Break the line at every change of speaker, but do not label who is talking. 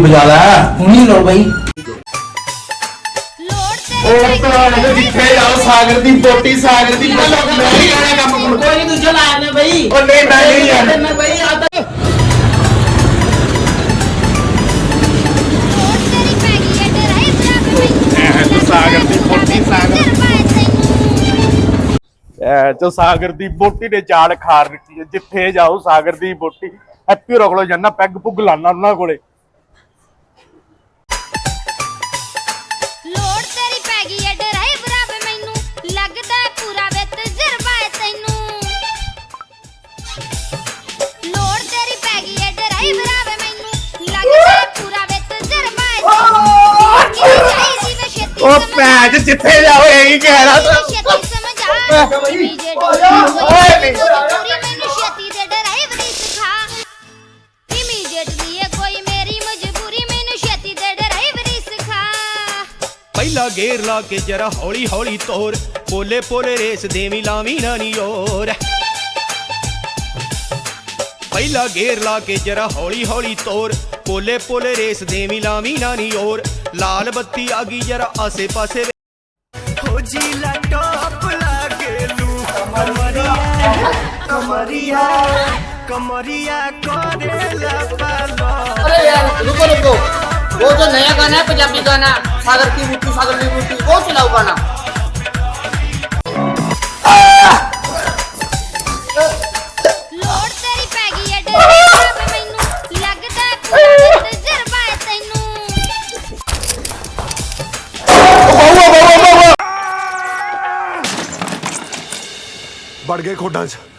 ਬਜਾ ਲੈ। ਹੁਣੀ ਲੋ ਬਈ।
ਲੋੜ
ਉਹ ਤਾਂ ਜਿੱਥੇ ਜਾਓ ਸਾਗਰ ਦੀ ਬੋਟੀ ਸਾਗਰ ਦੀ ਮੈਂ ਹੀ ਕਹਿਣਾ ਕੰਮ ਕਰੋ।
ਕੋਈ ਨਹੀਂ ਦੂਜਾ ਬਈ।
ਉਹ ਨਹੀਂ ਮੈਂ ਨਹੀਂ ਜਾਣਾ
ਮੈਂ ਬਈ ਆ ਤਾਂ
ਸਾਗਰ ਦੀ ਬੋਟੀ ਸਾਗਰ ਐ ਜੋ ਸਾਗਰ ਦੀ ਬੋਟੀ ਨੇ ਜਾੜ ਖਾਰ ਦਿੱਤੀ ਜਿੱਥੇ ਜਾਓ ਸਾਗਰ ਦੀ ਬੋਟੀ ਹੈਪੀ ਰੋਕ ਲੋ ਜੰਨਾ ਪੈਗ ਪੁੱਗ ਲਾਣਾ ਉਹਨਾਂ ਕੋਲੇ। ਉਹ
ਸਮਝ
ਭੈਣ ਚ ਜਿੱਥੇ ਜਾਓ ਇਹੀ ਕਹਿ ਰਹਾ
ਛੇਤੀ ਸਮਝਾ ਇਮੀਡੀਏਟ
ਓਏ ਨਹੀਂ।
ਪੂਰੀ ਮੈਨੂੰ ਛੇਤੀ ਦੇ ਡਰਾਈਵਰੀ ਸਿਖਾ ਇਮੀਡੀਏਟਲੀ ਇਹ ਕੋਈ ਮੇਰੀ ਮਜਬੂਰੀ ਮੈਨੂੰ ਛੇਤੀ ਦੇ ਡਰਾਈਵਰੀ ਸਿਖਾ।
ਪਹਿਲਾ ਗੇਰ ਲਾ ਕੇ ਜਰਾ ਹੌਲੀ ਹੌਲੀ ਤੋਰ ਪੋਲੇ ਪੋਲੇ ਰੇਸ ਦੇਵੀ ਲਾਵੀ ਨਾ ਨੀ ਓਰ ਪਹਿਲਾ ਗੇਰ ਲਾ ਕੇ ਜਰਾ ਹੌਲੀ ਹੌਲੀ ਤੋਰ ਪੋਲੇ ਪੋਲੇ ਰੇਸ ਦੇਵੀ ਲਾਵੀ ਨਾ ਨੀ ਓਰ लाल बत्ती आ गई जरा आसे पासे कमरिया कमरिया कमरिया
अरे यार, रुको रुको। वो जो नया गाना है, पंजाबी गाना, सागर की मुट्ठी सागर की
ਵੜ ਗਏ ਖੋਡਾਂ 'ਚ।